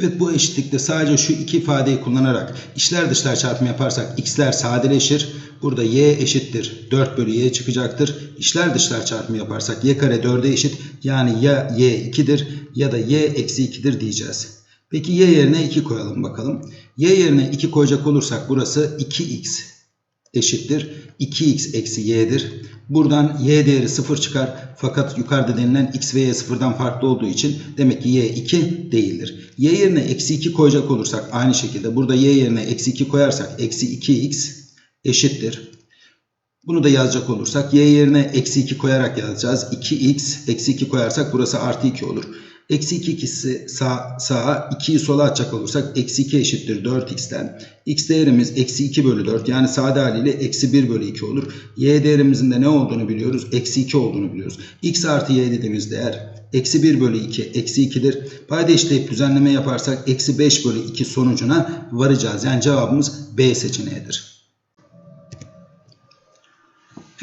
Evet bu eşitlikte sadece şu iki ifadeyi kullanarak içler dışlar çarpımı yaparsak x'ler sadeleşir. Burada y eşittir 4 bölü y çıkacaktır. İçler dışlar çarpımı yaparsak y kare 4'e eşit. Yani ya y 2'dir ya da y eksi 2'dir diyeceğiz. Peki y yerine 2 koyalım bakalım. Y yerine 2 koyacak olursak burası 2x eşittir. 2x eksi y'dir. Buradan y değeri 0 çıkar. Fakat yukarıda denilen x ve y sıfırdan farklı olduğu için demek ki y 2 değildir. y yerine eksi 2 koyacak olursak aynı şekilde burada y yerine eksi 2 koyarsak eksi 2x eşittir. Bunu da yazacak olursak y yerine eksi 2 koyarak yazacağız. 2x eksi 2 koyarsak burası artı 2 olur. Eksi 2 ikisi sağ, sağa 2'yi sola atacak olursak eksi 2 eşittir 4x'ten. x değerimiz eksi 2 bölü 4 yani sade haliyle eksi 1 bölü 2 olur. y değerimizin de ne olduğunu biliyoruz? Eksi 2 olduğunu biliyoruz. x artı y dediğimiz değer eksi 1 bölü 2 eksi 2'dir. Payda işleyip düzenleme yaparsak eksi 5 bölü 2 sonucuna varacağız. Yani cevabımız B seçeneğidir.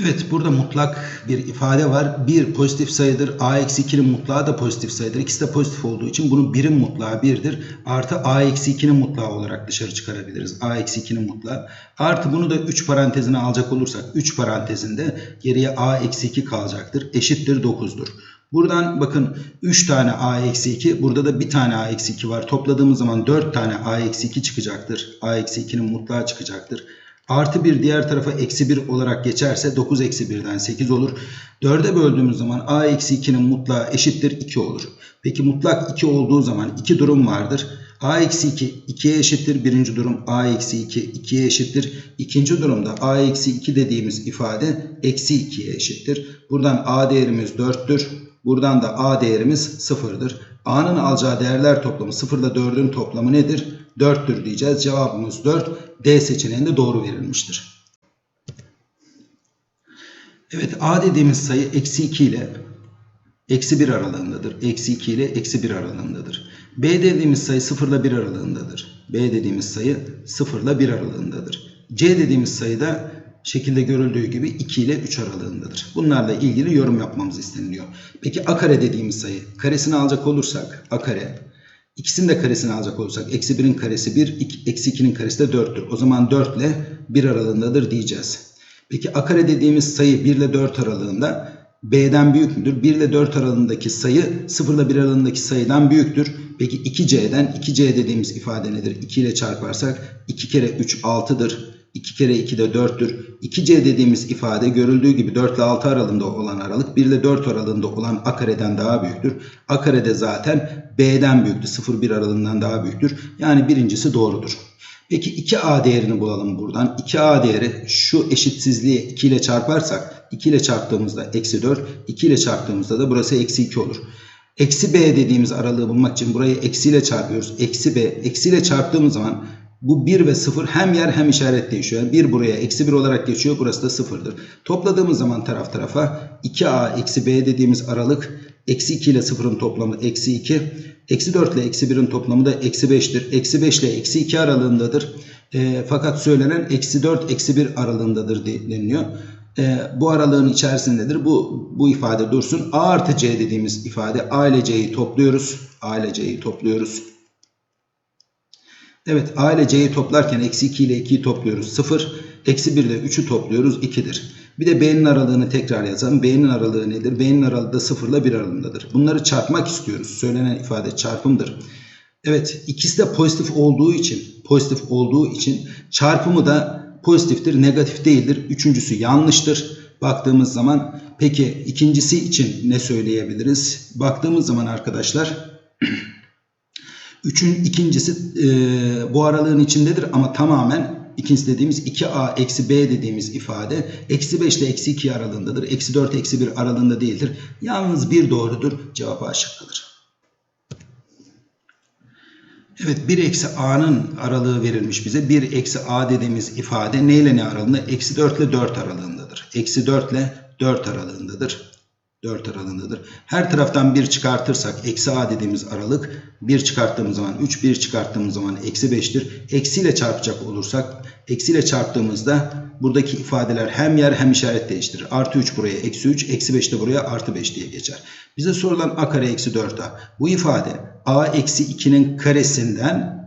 Evet burada mutlak bir ifade var. 1 pozitif sayıdır. A eksi 2'nin mutlağı da pozitif sayıdır. İkisi de pozitif olduğu için bunun birim mutlağı 1'dir. Artı A eksi 2'nin mutlağı olarak dışarı çıkarabiliriz. A eksi 2'nin mutlağı. Artı bunu da 3 parantezine alacak olursak 3 parantezinde geriye A eksi 2 kalacaktır. Eşittir 9'dur. Buradan bakın 3 tane A eksi 2 burada da bir tane A eksi 2 var. Topladığımız zaman 4 tane A eksi 2 çıkacaktır. A eksi 2'nin mutlağı çıkacaktır. Artı 1 diğer tarafa eksi 1 olarak geçerse 9 eksi 1'den 8 olur. 4'e böldüğümüz zaman a eksi 2'nin mutlağı eşittir 2 olur. Peki mutlak 2 olduğu zaman iki durum vardır. a eksi 2 2'ye eşittir. Birinci durum a eksi 2 2'ye eşittir. İkinci durumda a eksi 2 dediğimiz ifade eksi 2'ye eşittir. Buradan a değerimiz 4'tür. Buradan da a değerimiz 0'dır. A'nın alacağı değerler toplamı 0 ile 4'ün toplamı nedir? 4'tür diyeceğiz. Cevabımız 4. D seçeneğinde doğru verilmiştir. Evet A dediğimiz sayı eksi 2 ile eksi 1 aralığındadır. Eksi 2 ile eksi 1 aralığındadır. B dediğimiz sayı 0 ile 1 aralığındadır. B dediğimiz sayı 0 ile 1 aralığındadır. C dediğimiz sayı da şekilde görüldüğü gibi 2 ile 3 aralığındadır. Bunlarla ilgili yorum yapmamız isteniliyor. Peki a kare dediğimiz sayı karesini alacak olursak a kare İkisinin de karesini alacak olursak eksi 1'in karesi 1, eksi 2'nin karesi de 4'tür. O zaman 4 ile 1 aralığındadır diyeceğiz. Peki a kare dediğimiz sayı 1 ile 4 aralığında b'den büyük müdür? 1 ile 4 aralığındaki sayı 0 ile 1 aralığındaki sayıdan büyüktür. Peki 2c'den 2c dediğimiz ifade nedir? 2 ile çarparsak 2 kere 3 6'dır. 2 kere 2 de 4'tür. 2C dediğimiz ifade görüldüğü gibi 4 ile 6 aralığında olan aralık 1 ile 4 aralığında olan A kareden daha büyüktür. A karede zaten B'den büyüktür. 0-1 aralığından daha büyüktür. Yani birincisi doğrudur. Peki 2A değerini bulalım buradan. 2A değeri şu eşitsizliği 2 ile çarparsak 2 ile çarptığımızda eksi 4, 2 ile çarptığımızda da burası eksi 2 olur. Eksi B dediğimiz aralığı bulmak için burayı eksiyle çarpıyoruz. Eksi B, eksiyle çarptığımız zaman bu 1 ve 0 hem yer hem işaret değişiyor. Yani 1 buraya eksi 1 olarak geçiyor. Burası da 0'dır. Topladığımız zaman taraf tarafa 2a eksi b dediğimiz aralık eksi 2 ile 0'ın toplamı eksi 2. Eksi 4 ile eksi 1'in toplamı da eksi 5'tir. Eksi 5 ile eksi 2 aralığındadır. E, fakat söylenen eksi 4 eksi 1 aralığındadır deniliyor. E, bu aralığın içerisindedir. Bu, bu ifade dursun. A artı C dediğimiz ifade A ile C'yi topluyoruz. A ile C'yi topluyoruz. Evet A ile C'yi toplarken eksi 2 ile 2'yi topluyoruz 0. Eksi 1 ile 3'ü topluyoruz 2'dir. Bir de B'nin aralığını tekrar yazalım. B'nin aralığı nedir? B'nin aralığı da 0 ile 1 aralığındadır. Bunları çarpmak istiyoruz. Söylenen ifade çarpımdır. Evet ikisi de pozitif olduğu için pozitif olduğu için çarpımı da pozitiftir, negatif değildir. Üçüncüsü yanlıştır. Baktığımız zaman peki ikincisi için ne söyleyebiliriz? Baktığımız zaman arkadaşlar Üçün ikincisi e, bu aralığın içindedir ama tamamen ikincisi dediğimiz 2a eksi b dediğimiz ifade eksi 5 ile eksi 2 aralığındadır. Eksi 4 eksi 1 aralığında değildir. Yalnız bir doğrudur. Cevap A şıkkıdır. Evet 1 eksi a'nın aralığı verilmiş bize. 1 eksi a dediğimiz ifade neyle ne aralığında? Eksi 4 ile 4 aralığındadır. Eksi 4 ile 4 aralığındadır. 4 aralığındadır. Her taraftan 1 çıkartırsak eksi a dediğimiz aralık 1 çıkarttığımız zaman 3, 1 çıkarttığımız zaman eksi 5'tir. Eksiyle çarpacak olursak eksiyle çarptığımızda buradaki ifadeler hem yer hem işaret değiştirir. Artı 3 buraya eksi 3, eksi 5 de buraya artı 5 diye geçer. Bize sorulan a kare eksi 4a. Bu ifade a eksi 2'nin karesinden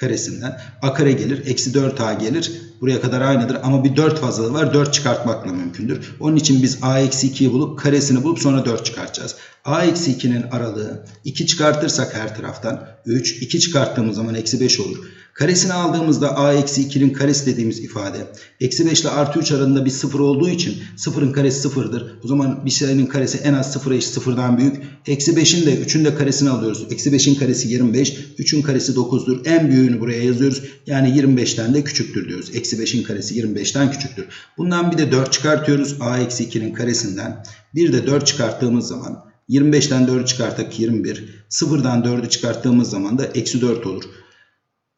karesinden a kare gelir. Eksi 4a gelir. Buraya kadar aynıdır ama bir 4 fazlalığı var. 4 çıkartmakla mümkündür. Onun için biz a eksi 2'yi bulup karesini bulup sonra 4 çıkartacağız. A eksi 2'nin aralığı 2 çıkartırsak her taraftan 3. 2 çıkarttığımız zaman eksi 5 olur. Karesini aldığımızda a eksi 2'nin karesi dediğimiz ifade. Eksi 5 ile artı 3 arasında bir sıfır olduğu için sıfırın karesi sıfırdır. O zaman bir sayının karesi en az sıfıra eşit sıfırdan büyük. Eksi 5'in de 3'ün de karesini alıyoruz. Eksi 5'in karesi 25. 3'ün karesi 9'dur. En büyüğünü buraya yazıyoruz. Yani 25'ten de küçüktür diyoruz. Eksi 5'in karesi 25'ten küçüktür. Bundan bir de 4 çıkartıyoruz. a eksi 2'nin karesinden. Bir de 4 çıkarttığımız zaman 25'ten 4'ü çıkarttık 21. Sıfırdan 4'ü çıkarttığımız zaman da eksi 4 olur.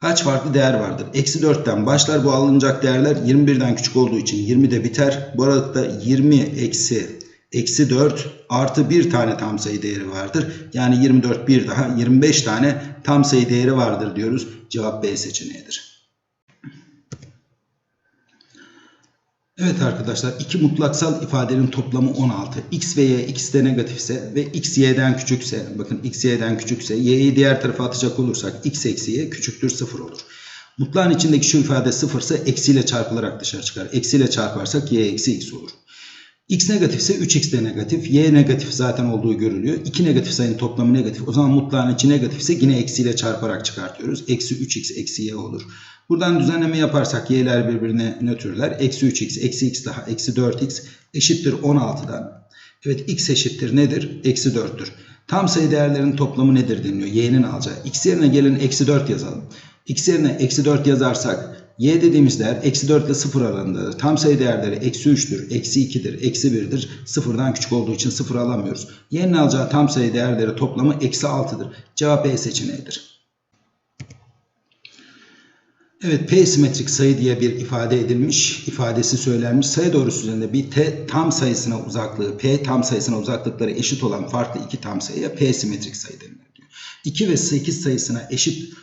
Kaç farklı değer vardır? Eksi 4'ten başlar bu alınacak değerler 21'den küçük olduğu için 20'de biter. Bu arada 20 eksi eksi 4 artı bir tane tam sayı değeri vardır. Yani 24 bir daha 25 tane tam sayı değeri vardır diyoruz. Cevap B seçeneğidir. Evet arkadaşlar iki mutlaksal ifadenin toplamı 16. X ve Y ikisi de negatifse ve X Y'den küçükse bakın X Y'den küçükse Y'yi diğer tarafa atacak olursak X eksi Y küçüktür 0 olur. Mutlağın içindeki şu ifade 0 ise eksiyle çarpılarak dışarı çıkar. Eksiyle çarparsak Y eksi X olur. X negatifse 3x de negatif. Y negatif zaten olduğu görülüyor. İki negatif sayının toplamı negatif. O zaman mutlağın içi negatifse yine eksiyle çarparak çıkartıyoruz. Eksi 3x eksi y olur. Buradan düzenleme yaparsak y'ler birbirine nötrler. Eksi 3x eksi x daha eksi 4x eşittir 16'dan. Evet x eşittir nedir? Eksi 4'tür. Tam sayı değerlerinin toplamı nedir deniliyor. Y'nin alacağı. X yerine gelin eksi 4 yazalım. X yerine eksi 4 yazarsak y dediğimiz değer eksi 4 ile 0 aralığındadır. Tam sayı değerleri eksi 3'tür, eksi 2'dir, eksi 1'dir. Sıfırdan küçük olduğu için 0 alamıyoruz. Y'nin alacağı tam sayı değerleri toplamı eksi 6'dır. Cevap E seçeneğidir. Evet P simetrik sayı diye bir ifade edilmiş, ifadesi söylenmiş. Sayı doğrusu üzerinde bir T tam sayısına uzaklığı, P tam sayısına uzaklıkları eşit olan farklı iki tam sayıya P simetrik sayı denilir diyor. 2 ve 8 sayısına eşit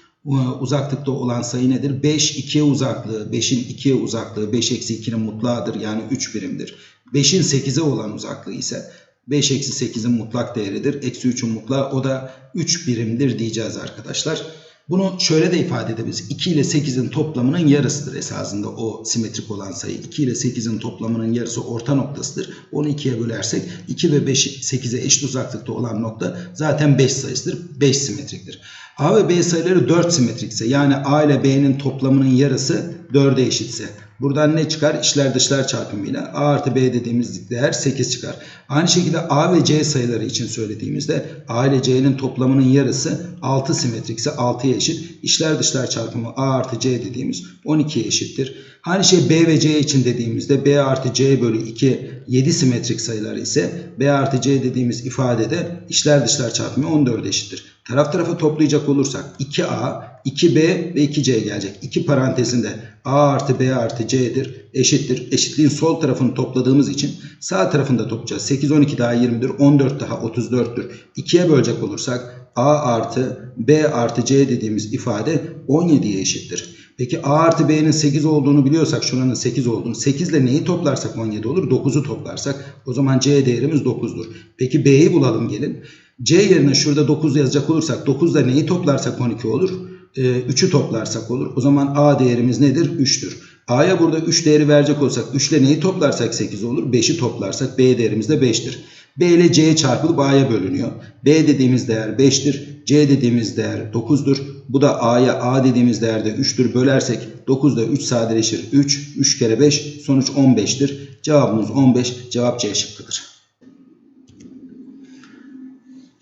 uzaklıkta olan sayı nedir? 5 2'ye uzaklığı, 5'in 2'ye uzaklığı 5 eksi 2'nin mutlağıdır yani 3 birimdir. 5'in 8'e olan uzaklığı ise 5 eksi 8'in mutlak değeridir. Eksi 3'ün mutlağı o da 3 birimdir diyeceğiz arkadaşlar. Bunu şöyle de ifade edebiliriz. 2 ile 8'in toplamının yarısıdır esasında o simetrik olan sayı. 2 ile 8'in toplamının yarısı orta noktasıdır. Onu 2'ye bölersek 2 ve 5 8'e eşit uzaklıkta olan nokta zaten 5 sayısıdır. 5 simetriktir. A ve B sayıları 4 simetrikse yani A ile B'nin toplamının yarısı 4'e eşitse buradan ne çıkar? İçler dışlar çarpımıyla A artı B dediğimiz değer 8 çıkar. Aynı şekilde A ve C sayıları için söylediğimizde A ile C'nin toplamının yarısı 6 simetrikse 6'ya eşit. İçler dışlar çarpımı A artı C dediğimiz 12'ye eşittir. Aynı şey B ve C için dediğimizde B artı C bölü 2 7 simetrik sayılar ise B artı C dediğimiz ifadede içler dışlar çarpımı 14'e eşittir. Taraf tarafa toplayacak olursak 2A, 2B ve 2C gelecek. İki parantezinde A artı B artı C'dir eşittir. Eşitliğin sol tarafını topladığımız için sağ tarafında toplayacağız. 8, 12 daha 20'dir. 14 daha 34'tür. 2'ye bölecek olursak A artı B artı C dediğimiz ifade 17'ye eşittir. Peki A artı B'nin 8 olduğunu biliyorsak şuranın 8 olduğunu 8 ile neyi toplarsak 17 olur? 9'u toplarsak o zaman C değerimiz 9'dur. Peki B'yi bulalım gelin. C yerine şurada 9 yazacak olursak 9 ile neyi toplarsak 12 olur? 3'ü ee, toplarsak olur. O zaman A değerimiz nedir? 3'tür. A'ya burada 3 değeri verecek olsak 3 ile neyi toplarsak 8 olur? 5'i toplarsak B değerimiz de 5'tir. B ile C çarpılıp A'ya bölünüyor. B dediğimiz değer 5'tir. C dediğimiz değer 9'dur. Bu da A'ya A dediğimiz değerde 3'tür. Bölersek 9 ile 3 sadeleşir. 3, 3 kere 5 sonuç 15'tir. Cevabımız 15. Cevap C şıkkıdır.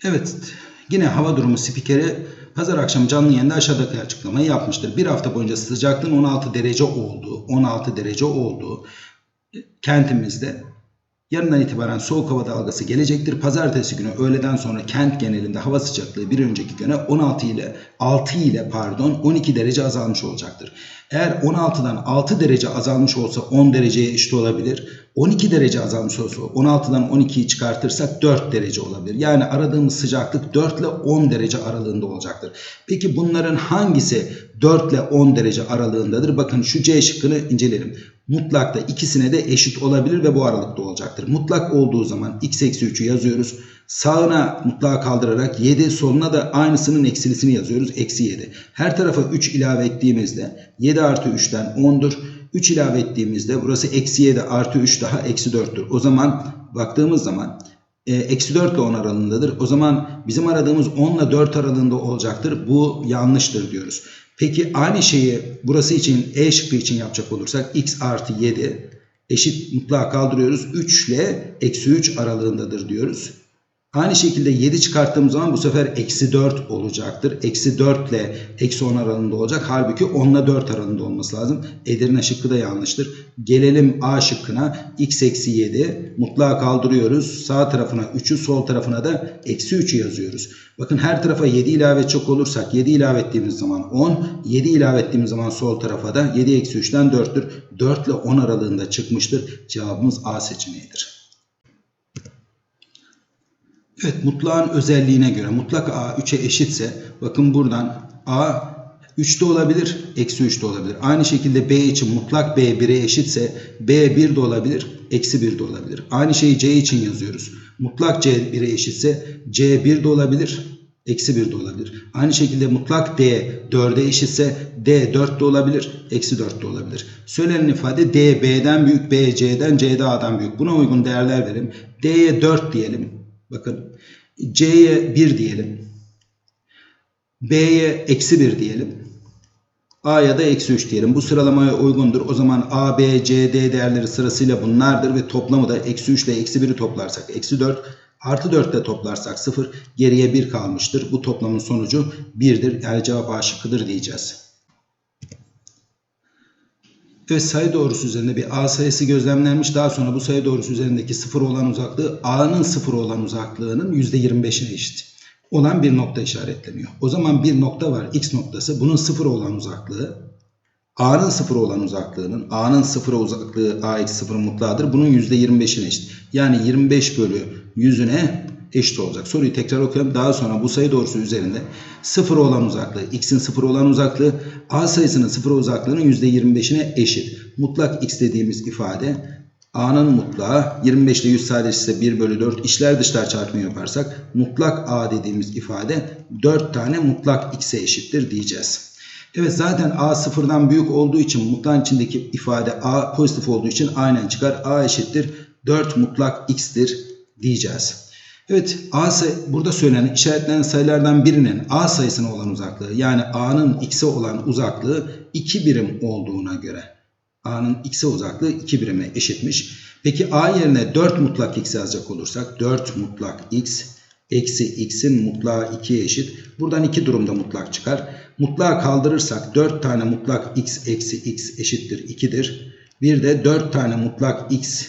Evet yine hava durumu spikeri pazar akşamı canlı yayında aşağıdaki açıklamayı yapmıştır. Bir hafta boyunca sıcaklığın 16 derece olduğu, 16 derece olduğu kentimizde Yarından itibaren soğuk hava dalgası gelecektir. Pazartesi günü öğleden sonra kent genelinde hava sıcaklığı bir önceki güne 16 ile 6 ile pardon 12 derece azalmış olacaktır. Eğer 16'dan 6 derece azalmış olsa 10 dereceye eşit olabilir. 12 derece azalmış olsa 16'dan 12'yi çıkartırsak 4 derece olabilir. Yani aradığımız sıcaklık 4 ile 10 derece aralığında olacaktır. Peki bunların hangisi 4 ile 10 derece aralığındadır? Bakın şu C şıkkını inceleyelim. Mutlakta ikisine de eşit olabilir ve bu aralıkta olacaktır. Mutlak olduğu zaman x eksi 3'ü yazıyoruz. Sağına mutlağı kaldırarak 7 soluna da aynısının eksilisini yazıyoruz. Eksi 7. Her tarafa 3 ilave ettiğimizde 7 artı 3'ten 10'dur. 3 ilave ettiğimizde burası eksi 7 artı 3 daha eksi 4'tür. O zaman baktığımız zaman e, eksi 4 ile 10 aralığındadır. O zaman bizim aradığımız 10 ile 4 aralığında olacaktır. Bu yanlıştır diyoruz. Peki aynı şeyi burası için E şıkkı için yapacak olursak x artı 7 eşit mutlağa kaldırıyoruz. 3 ile eksi 3 aralığındadır diyoruz. Aynı şekilde 7 çıkarttığımız zaman bu sefer eksi 4 olacaktır. Eksi 4 ile eksi 10 aralığında olacak. Halbuki 10 ile 4 aralığında olması lazım. Edirne şıkkı da yanlıştır. Gelelim A şıkkına. x eksi 7 mutlağa kaldırıyoruz. Sağ tarafına 3'ü sol tarafına da eksi 3'ü yazıyoruz. Bakın her tarafa 7 ilave çok olursak 7 ilave ettiğimiz zaman 10. 7 ilave ettiğimiz zaman sol tarafa da 7 eksi 3'ten 4'tür. 4 ile 10 aralığında çıkmıştır. Cevabımız A seçeneğidir. Evet mutlağın özelliğine göre mutlak A 3'e eşitse bakın buradan A 3'te olabilir, eksi 3'te olabilir. Aynı şekilde B için mutlak B 1'e eşitse B 1 de olabilir, eksi 1 de olabilir. Aynı şeyi C için yazıyoruz. Mutlak C 1'e eşitse C 1 de olabilir, eksi 1 de olabilir. Aynı şekilde mutlak D 4'e eşitse D 4 de olabilir, eksi 4 de olabilir. Söylenen ifade D B'den büyük, B C'den, C A'dan büyük. Buna uygun değerler verelim. D'ye 4 diyelim. Bakın C'ye 1 diyelim. B'ye eksi 1 diyelim. A'ya da eksi 3 diyelim. Bu sıralamaya uygundur. O zaman A, B, C, D değerleri sırasıyla bunlardır ve toplamı da eksi 3 ile eksi 1'i toplarsak eksi 4 artı 4 ile toplarsak 0 geriye 1 kalmıştır. Bu toplamın sonucu 1'dir. Yani cevap A şıkkıdır diyeceğiz. Evet sayı doğrusu üzerinde bir A sayısı gözlemlenmiş. Daha sonra bu sayı doğrusu üzerindeki sıfır olan uzaklığı A'nın sıfır olan uzaklığının %25'ine eşit olan bir nokta işaretleniyor. O zaman bir nokta var X noktası. Bunun sıfır olan uzaklığı A'nın sıfır olan uzaklığının A'nın sıfıra uzaklığı A eksi sıfırın mutlağıdır. Bunun %25'ine eşit. Yani 25 bölü 100'üne eşit olacak. Soruyu tekrar okuyalım. Daha sonra bu sayı doğrusu üzerinde sıfır olan uzaklığı, x'in sıfır olan uzaklığı a sayısının sıfır uzaklığının %25'ine eşit. Mutlak x dediğimiz ifade a'nın mutlağı 25 ile 100 sadeleşirse 1 bölü 4 işler dışlar çarpımı yaparsak mutlak a dediğimiz ifade 4 tane mutlak x'e eşittir diyeceğiz. Evet zaten a sıfırdan büyük olduğu için mutlağın içindeki ifade a pozitif olduğu için aynen çıkar. a eşittir 4 mutlak x'tir diyeceğiz. Evet A sayı, burada söylenen işaretlenen sayılardan birinin A sayısına olan uzaklığı yani A'nın x'e olan uzaklığı 2 birim olduğuna göre A'nın x'e uzaklığı 2 birime eşitmiş. Peki A yerine 4 mutlak x yazacak olursak 4 mutlak x eksi x'in mutlağı 2'ye eşit. Buradan iki durumda mutlak çıkar. Mutlağı kaldırırsak 4 tane mutlak x eksi x eşittir 2'dir. Bir de 4 tane mutlak x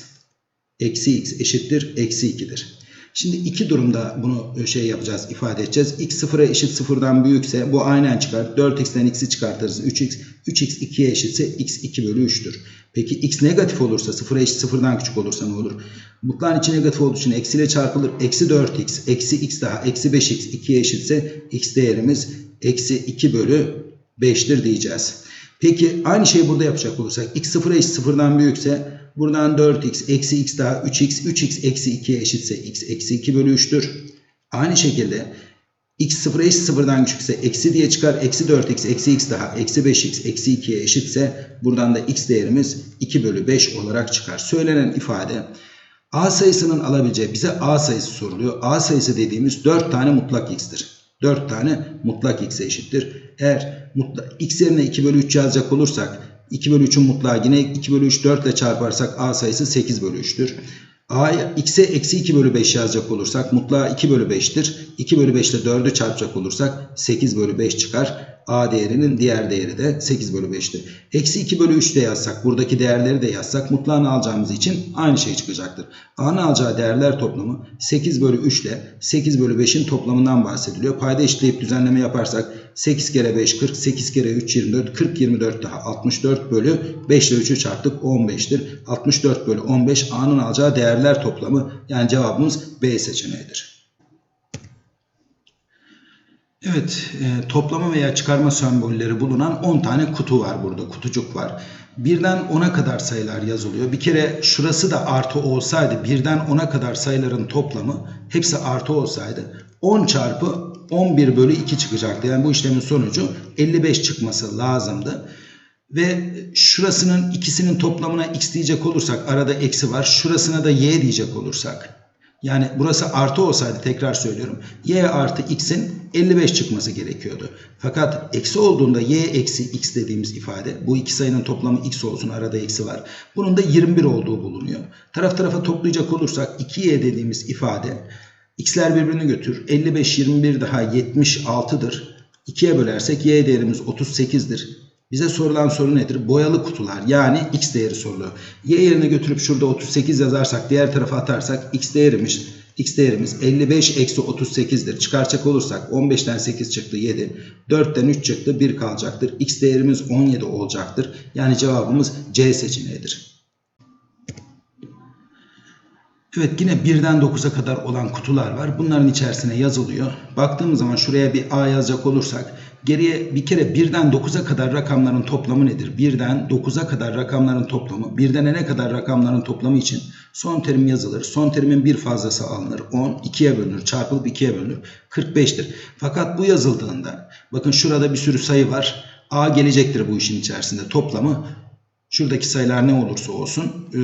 eksi x eşittir eksi 2'dir. Şimdi iki durumda bunu şey yapacağız, ifade edeceğiz. x sıfıra eşit sıfırdan büyükse bu aynen çıkar. 4x'ten x'i çıkartırız. 3x, 3x 2'ye eşitse x 2 bölü 3'tür. Peki x negatif olursa, sıfıra eşit sıfırdan küçük olursa ne olur? Mutlağın içi negatif olduğu için eksiyle çarpılır. Eksi 4x, eksi x daha, eksi 5x 2'ye eşitse x değerimiz eksi 2 bölü 5'tir diyeceğiz. Peki aynı şeyi burada yapacak olursak x sıfıra eşit sıfırdan büyükse Buradan 4x eksi x daha 3x 3x eksi 2'ye eşitse x eksi 2 bölü 3'tür. Aynı şekilde x sıfıra eşit sıfırdan küçükse eksi diye çıkar. Eksi 4x eksi x daha eksi 5x eksi 2'ye eşitse buradan da x değerimiz 2 bölü 5 olarak çıkar. Söylenen ifade a sayısının alabileceği bize a sayısı soruluyor. a sayısı dediğimiz 4 tane mutlak x'tir. 4 tane mutlak x'e eşittir. Eğer mutlak, x yerine 2 bölü 3 yazacak olursak 2 bölü 3'ün mutlağı yine 2 bölü 3 4 ile çarparsak a sayısı 8 bölü 3'tür. A x'e eksi 2 bölü 5 yazacak olursak mutlağı 2 bölü 5'tir. 2 bölü 5 ile 4'ü çarpacak olursak 8 bölü 5 çıkar. A değerinin diğer değeri de 8 bölü 5'tir. Eksi 2 bölü 3 de yazsak buradaki değerleri de yazsak mutlağını alacağımız için aynı şey çıkacaktır. A'nın alacağı değerler toplamı 8 bölü 3 ile 8 bölü 5'in toplamından bahsediliyor. Payda eşitleyip düzenleme yaparsak 8 kere 5 40, 8 kere 3 24, 40 24 daha 64 bölü 5 ile 3'ü çarptık 15'tir. 64 bölü 15 A'nın alacağı değerler toplamı yani cevabımız B seçeneğidir. Evet, e, toplama veya çıkarma sembolleri bulunan 10 tane kutu var burada, kutucuk var. birden 10'a kadar sayılar yazılıyor. Bir kere şurası da artı olsaydı birden 10'a kadar sayıların toplamı hepsi artı olsaydı 10 çarpı 11 bölü 2 çıkacaktı. Yani bu işlemin sonucu 55 çıkması lazımdı. Ve şurasının ikisinin toplamına x diyecek olursak arada eksi var. Şurasına da y diyecek olursak. Yani burası artı olsaydı tekrar söylüyorum. y artı x'in 55 çıkması gerekiyordu. Fakat eksi olduğunda y eksi x dediğimiz ifade bu iki sayının toplamı x olsun arada eksi var. Bunun da 21 olduğu bulunuyor. Taraf tarafa toplayacak olursak 2y dediğimiz ifade x'ler birbirini götür. 55 21 daha 76'dır. 2'ye bölersek y değerimiz 38'dir. Bize sorulan soru nedir? Boyalı kutular yani x değeri soruluyor. Y yerine götürüp şurada 38 yazarsak diğer tarafa atarsak x değerimiz x değerimiz 55 eksi 38'dir. Çıkaracak olursak 15'ten 8 çıktı 7. 4'ten 3 çıktı 1 kalacaktır. X değerimiz 17 olacaktır. Yani cevabımız C seçeneğidir. Evet yine 1'den 9'a kadar olan kutular var. Bunların içerisine yazılıyor. Baktığımız zaman şuraya bir A yazacak olursak geriye bir kere 1'den 9'a kadar rakamların toplamı nedir? 1'den 9'a kadar rakamların toplamı, 1'den n'e kadar rakamların toplamı için son terim yazılır. Son terimin bir fazlası alınır. 10 2'ye bölünür. Çarpılıp 2'ye bölünür. 45'tir. Fakat bu yazıldığında bakın şurada bir sürü sayı var. A gelecektir bu işin içerisinde. Toplamı şuradaki sayılar ne olursa olsun e,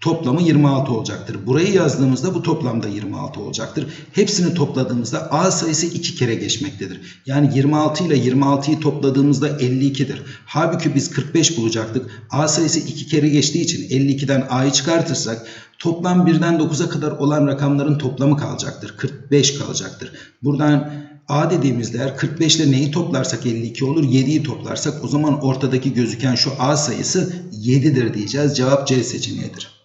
toplamı 26 olacaktır. Burayı yazdığımızda bu toplamda 26 olacaktır. Hepsini topladığımızda A sayısı 2 kere geçmektedir. Yani 26 ile 26'yı topladığımızda 52'dir. Halbuki biz 45 bulacaktık. A sayısı 2 kere geçtiği için 52'den A'yı çıkartırsak toplam 1'den 9'a kadar olan rakamların toplamı kalacaktır. 45 kalacaktır. Buradan A dediğimiz değer 45 ile neyi toplarsak 52 olur. 7'yi toplarsak o zaman ortadaki gözüken şu A sayısı 7'dir diyeceğiz. Cevap C seçeneğidir.